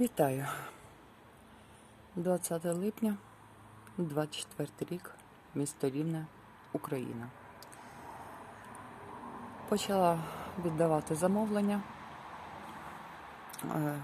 Вітаю. 20 липня, 24 рік, місто Рівне, Україна. Почала віддавати замовлення. Е,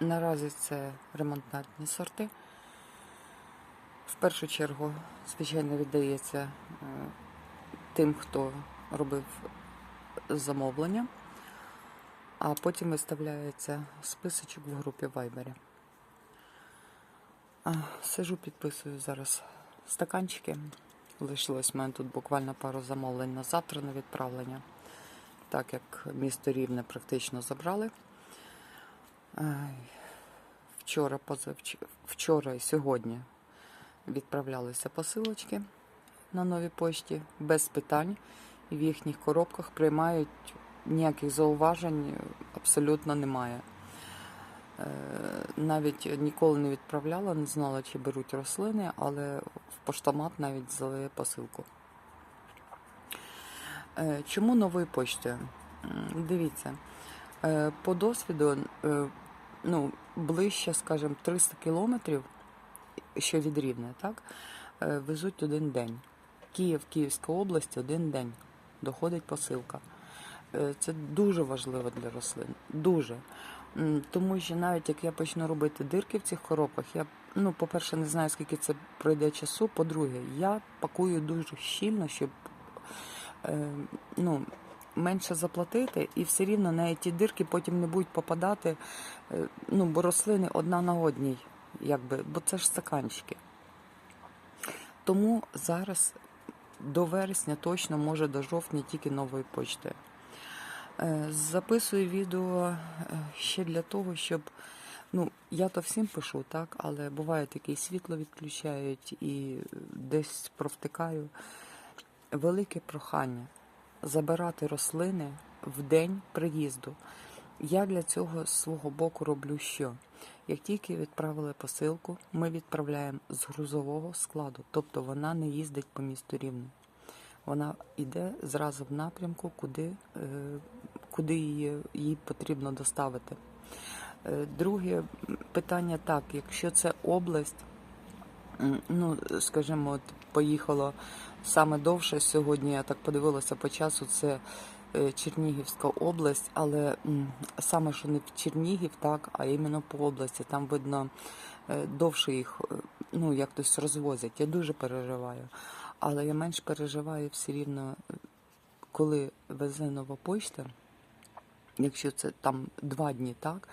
Наразі це ремонтантні сорти. В першу чергу, звичайно, віддається е, тим, хто робив замовлення, а потім виставляється списочок в групі Viber. Сижу, підписую зараз стаканчики. Лишилось в мене тут буквально пару замовлень на завтра на відправлення, так як місто Рівне практично забрали. Вчора, позавч... вчора і сьогодні відправлялися посилочки на новій пошті без питань. В їхніх коробках приймають ніяких зауважень абсолютно немає. Е, Навіть ніколи не відправляла, не знала, чи беруть рослини, але в поштомат навіть взяли посилку. Е, Чому новою поштою? Дивіться, е, по досвіду, ну, ближче, скажімо, 300 кілометрів, що від Рівне, так, везуть один день. Київ, Київська область, один день доходить посилка. Е, Це дуже важливо для рослин. Дуже. Тому що навіть як я почну робити дирки в цих коробках, я, ну, по-перше, не знаю, скільки це пройде часу. По-друге, я пакую дуже щільно, щоб е, ну, менше заплатити, і все рівно на ті дирки потім не будуть попадати, е, ну, бо рослини одна на одній, якби, бо це ж стаканчики. Тому зараз до вересня, точно, може до жовтня тільки новою почтою. Е, Записую відео е, ще для того, щоб. Ну, я то всім пишу, так, але буває таке, світло відключають і десь провтикаю. Велике прохання забирати рослини в день приїзду. Я для цього з свого боку роблю що? Як тільки відправили посилку, ми відправляємо з грузового складу, тобто вона не їздить по місту Рівне. Вона йде зразу в напрямку, куди, е, куди її, її потрібно доставити. Е, Друге питання так, якщо це область, ну, скажімо, от поїхало саме довше сьогодні, я так подивилася по часу, це е, Чернігівська область, але саме що не в Чернігів, так, а іменно по області. Там видно е, довше їх, ну, як хтось розвозять. Я дуже переживаю. Але я менш переживаю все рівно, коли везе нова почта, якщо це там два дні, так,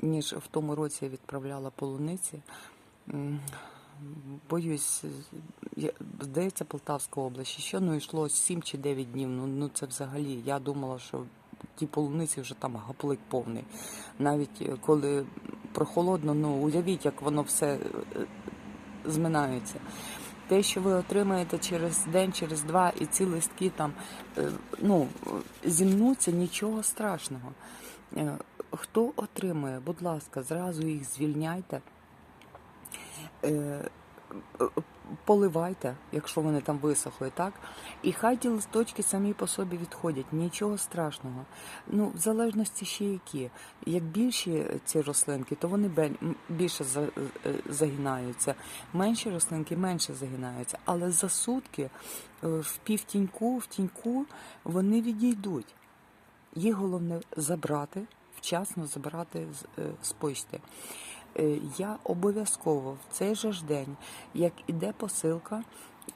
ніж в тому році я відправляла полуниці. Боюсь, здається, Полтавська область, що ну йшло 7 чи 9 днів. Ну, ну це взагалі. Я думала, що ті полуниці вже там гаплик повний. Навіть е, коли прохолодно, ну уявіть, як воно все е, зминається. Те, що ви отримаєте через день, через два, і ці листки там е, ну, зімнуться, нічого страшного. Е, Хто отримує, будь ласка, зразу їх звільняйте. Е, Поливайте, якщо вони там висохли, так? І хай ті листочки самі по собі відходять, нічого страшного. Ну, в залежності ще які. Як більші ці рослинки, то вони більше е, загинаються. Менші рослинки менше загинаються. Але за сутки е, в півтіньку, в тіньку вони відійдуть. Їх головне забрати, вчасно забрати е, з почти. Е, Я обов'язково в цей же ж день, як іде посилка,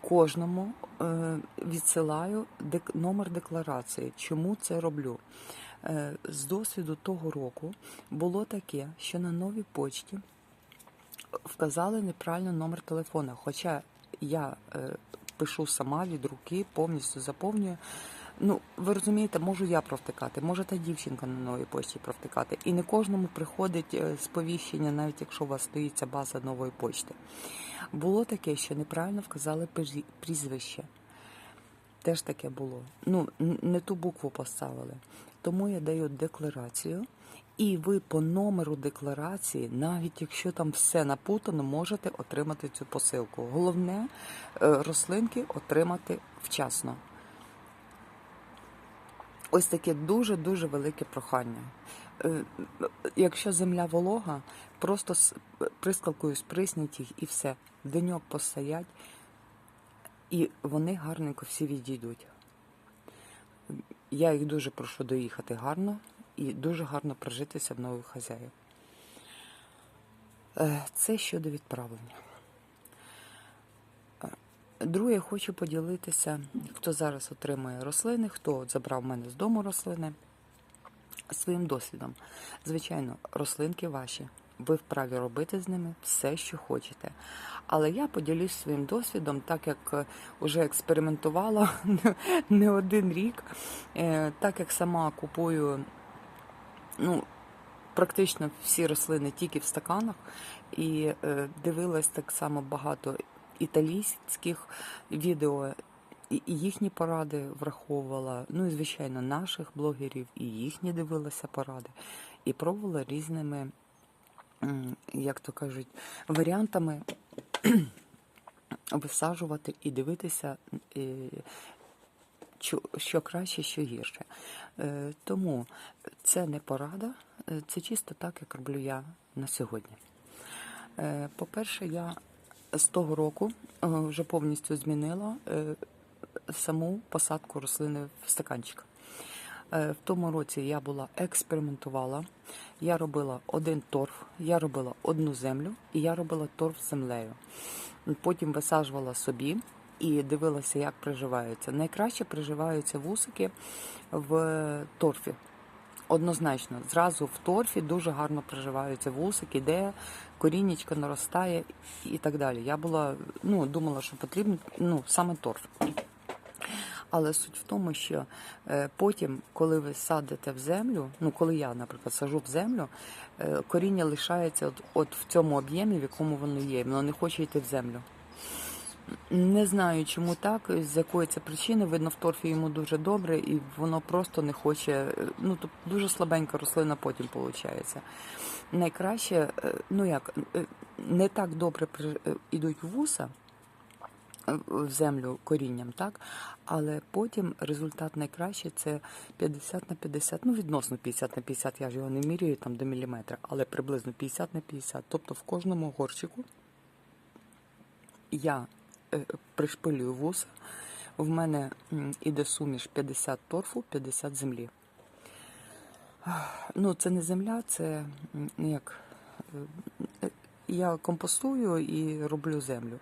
кожному е, відсилаю номер декларації. Чому це роблю? Е, З досвіду того року було таке, що на новій почті вказали неправильно номер телефона. Хоча я пишу сама від руки, повністю заповнюю. Ну, ви розумієте, можу я провтикати, може та дівчинка на новій почті провтикати. І не кожному приходить е, сповіщення, навіть якщо у вас стоїть ця база нової почти. Було таке, що неправильно вказали прізвище. Теж таке було. Ну, не ту букву поставили. Тому я даю декларацію, і ви по номеру декларації, навіть якщо там все напутано, можете отримати цю посилку. Головне е, рослинки отримати вчасно. Ось таке дуже-дуже велике прохання. Е, Якщо земля волога, просто прискалкою сприсніть їх і все. Деньок постоять, і вони гарненько всі відійдуть. Я їх дуже прошу доїхати гарно і дуже гарно прожитися в нових хазяїв. Е, Це щодо відправлення. Е, Друге, хочу поділитися, хто зараз отримує рослини, хто забрав в мене з дому рослини, своїм досвідом. Звичайно, рослинки ваші. Ви вправі робити з ними все, що хочете. Але я поділюсь своїм досвідом, так як вже експериментувала не один рік, е, так як сама купую ну, практично всі рослини тільки в стаканах, і е, дивилась так само багато італійських відео, і їхні поради враховувала. Ну і звичайно, наших блогерів, і їхні дивилася поради, і пробувала різними, як то кажуть, варіантами висаджувати і дивитися. що, що краще, що гірше. Е, тому це не порада, е, це чисто так, як роблю я на сьогодні. Е, по-перше, я з того року е, вже повністю змінила е, саму посадку рослини в стаканчик. Е, В тому році я була експериментувала. Я робила один торф, я робила одну землю і я робила торф з землею. Потім висаджувала собі і дивилася, як приживаються. Найкраще приживаються вусики в торфі. Однозначно, зразу в торфі дуже гарно приживаються вусики, де коріннячко наростає і так далі. Я була, ну, думала, що потрібен ну, саме торф. Але суть в тому, що е, потім, коли ви садите в землю, ну коли я, наприклад, сажу в землю, е, коріння лишається от, от в цьому об'ємі, в якому воно є, воно не хоче йти в землю. Не знаю, чому так, з якої це причини. Видно, в торфі йому дуже добре, і воно просто не хоче. е, Ну, тобто дуже слабенька рослина потім виходить. Найкраще, е, ну як, е, не так добре е, вуса в землю корінням, так? Але потім результат найкращий це 50 на 50, ну відносно 50 на 50, я ж його не міряю там до міліметра, але приблизно 50 на 50. Тобто в кожному горщику я пришпилюю вуса. В мене іде суміш 50 торфу, 50 землі. Ну, це не земля, це як. е, е, Я компостую і роблю землю.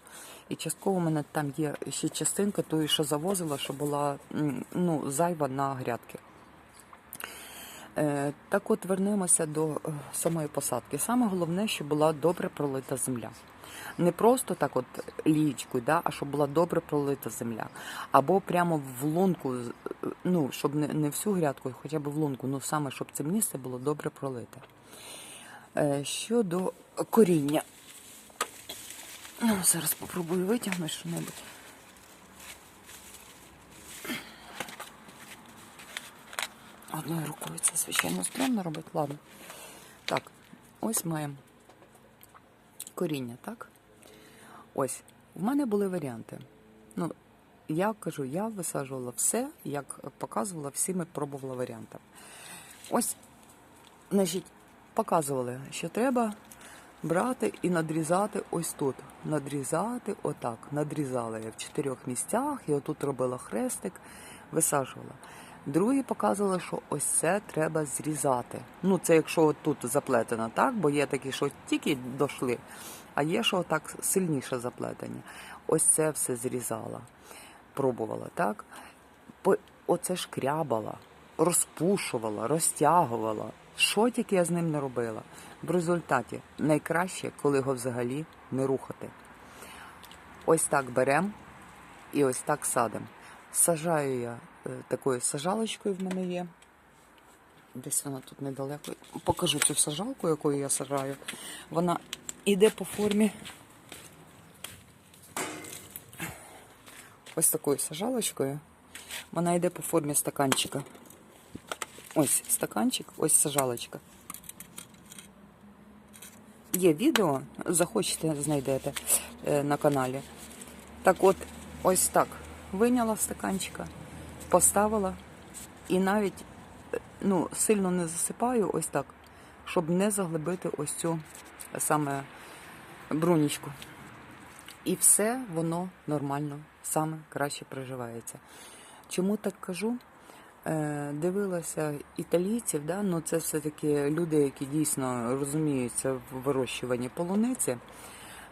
І частково в мене там є ще частинка тої, що завозила, що була ну, зайва на грядки. Е, Так от вернемося до е, самої посадки. Саме головне, щоб була добре пролита земля. Не просто так от лічкою, да, а щоб була добре пролита земля. Або прямо в лунку, ну, щоб не, не всю грядку, хоча б в лунку, ну саме, щоб це місце було добре пролите. Е, Щодо коріння. Ну, зараз спробую витягнути що-небудь. Одною рукою це, звичайно, стрімно робити. Ладно. Так, ось маємо коріння, так? Ось. В мене були варіанти. Ну, я кажу, я висаджувала все, як показувала, всіми пробувала варіанти. Ось, значить, показували, що треба брати і надрізати ось тут. Надрізати отак. Надрізала я в чотирьох місцях, і отут робила хрестик, висаджувала. Другі показували, що ось це треба зрізати. Ну, це якщо тут заплетено, так? Бо є такі, що тільки дошли, а є, що так сильніше заплетені. Ось це все зрізала. Пробувала, так? Оце шкрябала, розпушувала, розтягувала. Що тільки я з ним не робила. В результаті найкраще, коли його взагалі не рухати. Ось так беремо і ось так садимо. Сажаю я е, такою сажалочкою в мене є. Десь вона тут недалеко. Покажу цю сажалку, якою я сажаю. Вона іде по формі. Ось такою сажалочкою. Вона йде по формі стаканчика. Ось стаканчик, ось сажалочка. Є відео, захочете, знайдете е, на каналі. Так от, ось так. Виняла стаканчика, поставила і навіть е, ну, сильно не засипаю ось так, щоб не заглибити ось цю саме брунічку. І все воно нормально, саме краще приживається. Чому так кажу? Е, Дивилася італійців, да? ну це все-таки люди, які дійсно розуміються в вирощуванні полуниці.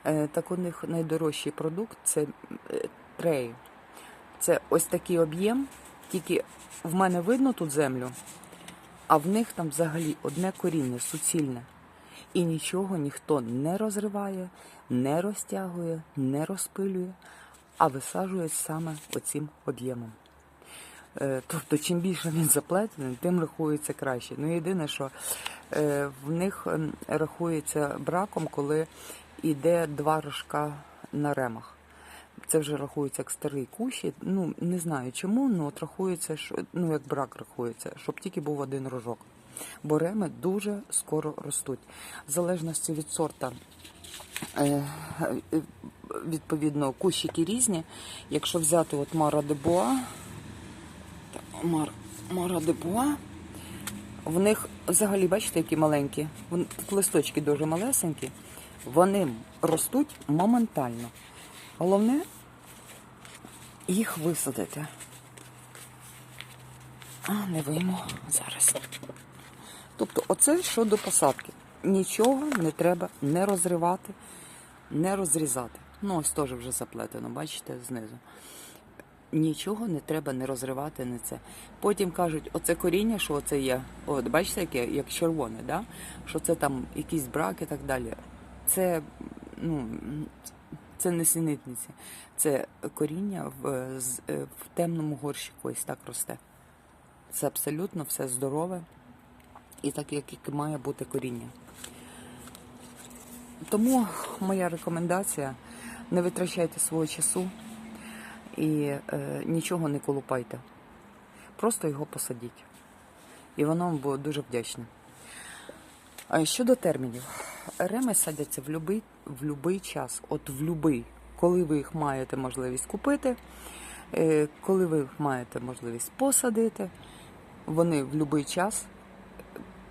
Е, Так у них найдорожчий продукт це е, трей. Це ось такий об'єм, тільки в мене видно тут землю, а в них там взагалі одне коріння суцільне. І нічого ніхто не розриває, не розтягує, не розпилює, а висаджує саме оцим об'ємом. Е, Тобто, чим більше він заплетений, тим рахується краще. Ну, єдине, що е, в них рахується браком, коли йде два рожка на ремах. Це вже рахується як старий кущ. Ну, не знаю чому, але от рахується, що, ну, як брак рахується, щоб тільки був один рожок. Бо реми дуже скоро ростуть. В залежності від сорта, е, е, відповідно, кущики різні. Якщо взяти от Мара Дебоа, Мар, Мара Дебоа, в них взагалі, бачите, які маленькі. Листочки дуже малесенькі. Вони ростуть моментально. Головне їх висадити. А, не вийму зараз. Тобто, оце щодо посадки. Нічого не треба не розривати, не розрізати. Ну, ось теж вже заплетено, бачите, знизу. Нічого не треба не розривати, не це. Потім кажуть, оце коріння, що це є. От, бачите, яке, як червоне, да? що це там якийсь брак і так далі. Це, ну, це не сінитниці. Це коріння в, е, в темному горщику ось так росте. Це абсолютно все здорове і так, як і має бути коріння. Тому моя рекомендація: не витрачайте свого часу і е, нічого не колупайте. Просто його посадіть. І воно вам буде дуже вдячне. Щодо термінів, реми садяться в будь-який в любий час, от в будь-який, коли ви їх маєте можливість купити, е, коли ви їх маєте можливість посадити, вони в будь-який час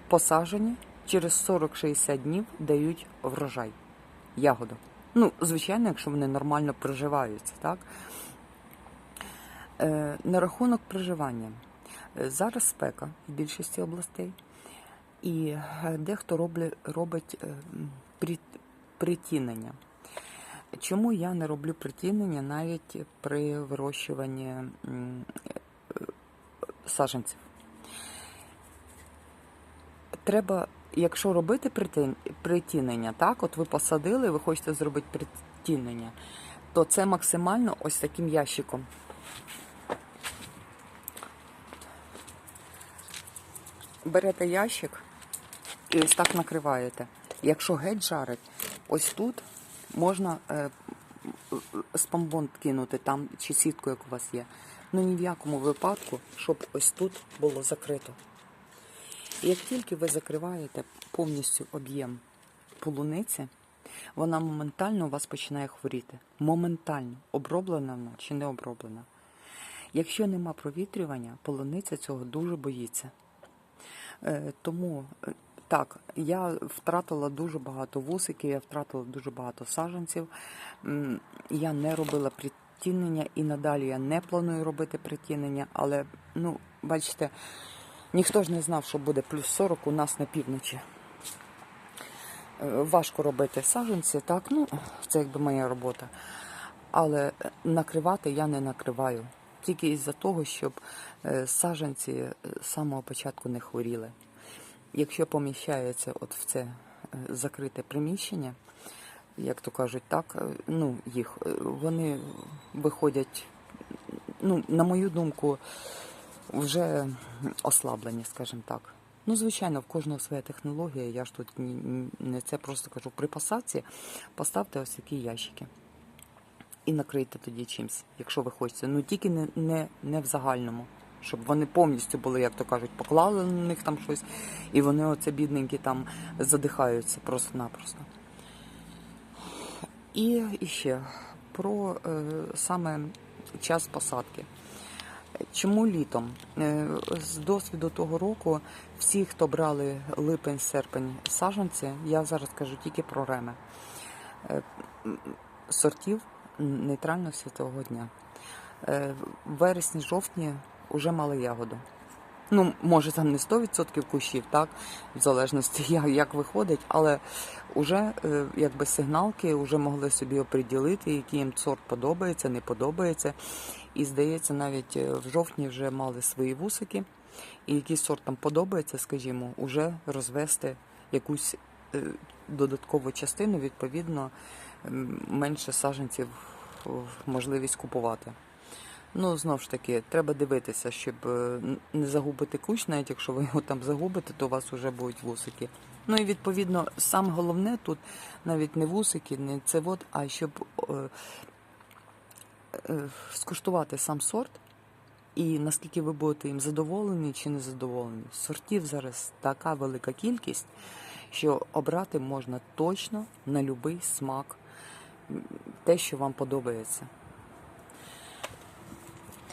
посаджені, через 40-60 днів дають врожай, ягоду. Ну, звичайно, якщо вони нормально приживаються, так? Е, на рахунок приживання. Е, Зараз спека в більшості областей, і е, дехто роблять, робить е, при- притінення. Чому я не роблю притінення навіть при вирощуванні м, саджанців? Треба, якщо робити притінення, так, от ви посадили, ви хочете зробити притінення, то це максимально ось таким ящиком. Берете ящик і ось так накриваєте. Якщо геть жарить, ось тут можна е, спамбон кинути там чи сітку, як у вас є. Ну ні в якому випадку, щоб ось тут було закрито. Як тільки ви закриваєте повністю об'єм полуниці, вона моментально у вас починає хворіти. Моментально. Оброблена вона чи не оброблена. Якщо нема провітрювання, полуниця цього дуже боїться. Е, Тому е, так, я втратила дуже багато вусиків, я втратила дуже багато саджанців. Я не робила притінення і надалі я не планую робити притінення, але ну, бачите, ніхто ж не знав, що буде плюс 40 у нас на півночі. Е, Важко робити саджанці, так, ну, це якби моя робота. Але накривати я не накриваю. Тільки із-за того, щоб е, саджанці е, з самого початку не хворіли. Якщо поміщається от в це закрите приміщення, як то кажуть, так, ну, їх, вони виходять, ну, на мою думку, вже ослаблені, скажімо так. Ну, звичайно, в кожного своя технологія. Я ж тут не це просто кажу. При посадці поставте ось такі ящики і накрийте тоді чимось, якщо ви хочете. Ну тільки не, не, не в загальному, щоб вони повністю були, як то кажуть, поклали на них там щось, і вони оце бідненькі там задихаються просто-напросто. І, і ще про е, саме час посадки. Чому літом? Е, З досвіду того року всі, хто брали липень, серпень саджанці, я зараз кажу тільки про реми, е, сортів нейтрально світового дня. Е, В вересні, жовтні вже мали ягоду. Ну, може, там не 100% кущів, так, в залежності, як, як виходить, але вже е, якби сигналки вже могли собі оприділити, який їм сорт подобається, не подобається. І здається, навіть е, в жовтні вже мали свої вусики, і який сорт там подобається, скажімо, уже розвести якусь е, додаткову частину, відповідно, менше саджанців можливість купувати. Ну, знову ж таки, треба дивитися, щоб е, не загубити кущ, навіть якщо ви його там загубите, то у вас вже будуть вусики. Ну і відповідно, саме головне тут навіть не вусики, не це от, а щоб е, е, скуштувати сам сорт і наскільки ви будете їм задоволені чи не задоволені. Сортів зараз така велика кількість, що обрати можна точно на будь-який смак, те, що вам подобається.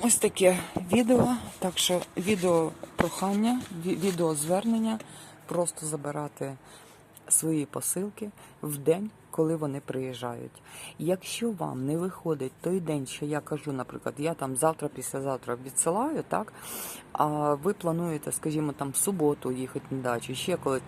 Ось таке відео. Так що відео прохання, відео звернення просто забирати свої посилки в день, коли вони приїжджають. Якщо вам не виходить той день, що я кажу, наприклад, я там завтра, післязавтра відсилаю, так, а ви плануєте, скажімо, там в суботу їхати на дачу, ще колись.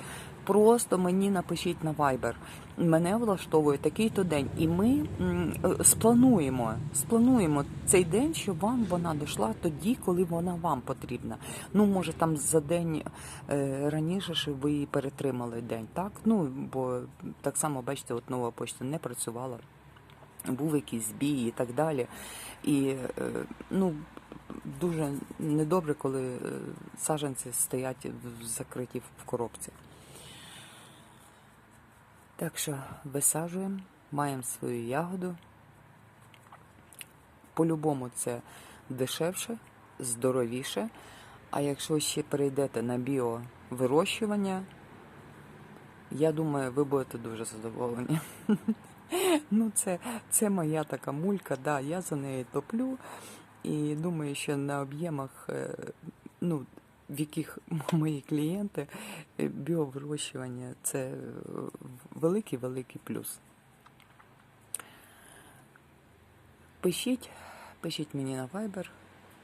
Просто мені напишіть на Viber. Мене влаштовує такий-то день, і ми е, сплануємо, сплануємо цей день, щоб вам вона дійшла тоді, коли вона вам потрібна. Ну, може, там за день е, раніше, щоб ви її перетримали день, так? Ну, бо так само, бачите, от нова почта не працювала, був якийсь збій і так далі. І е, ну, дуже недобре, коли саджанці стоять закриті в коробці. Так що висаджуємо, маємо свою ягоду. По-любому це дешевше, здоровіше. А якщо ще перейдете на біовирощування, я думаю, ви будете дуже задоволені. Ну, це, це моя така мулька, да, я за неї топлю. І думаю, що на об'ємах, е, ну, в яких мої клієнти, е, біовирощування це великий-великий плюс. Пишіть, пишіть мені на Viber,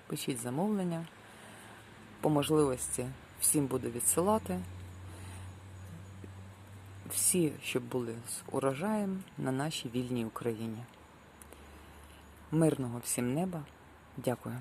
пишіть замовлення. По можливості всім буду відсилати. Всі, щоб були з урожаєм на нашій вільній Україні. Мирного всім неба. Дякую.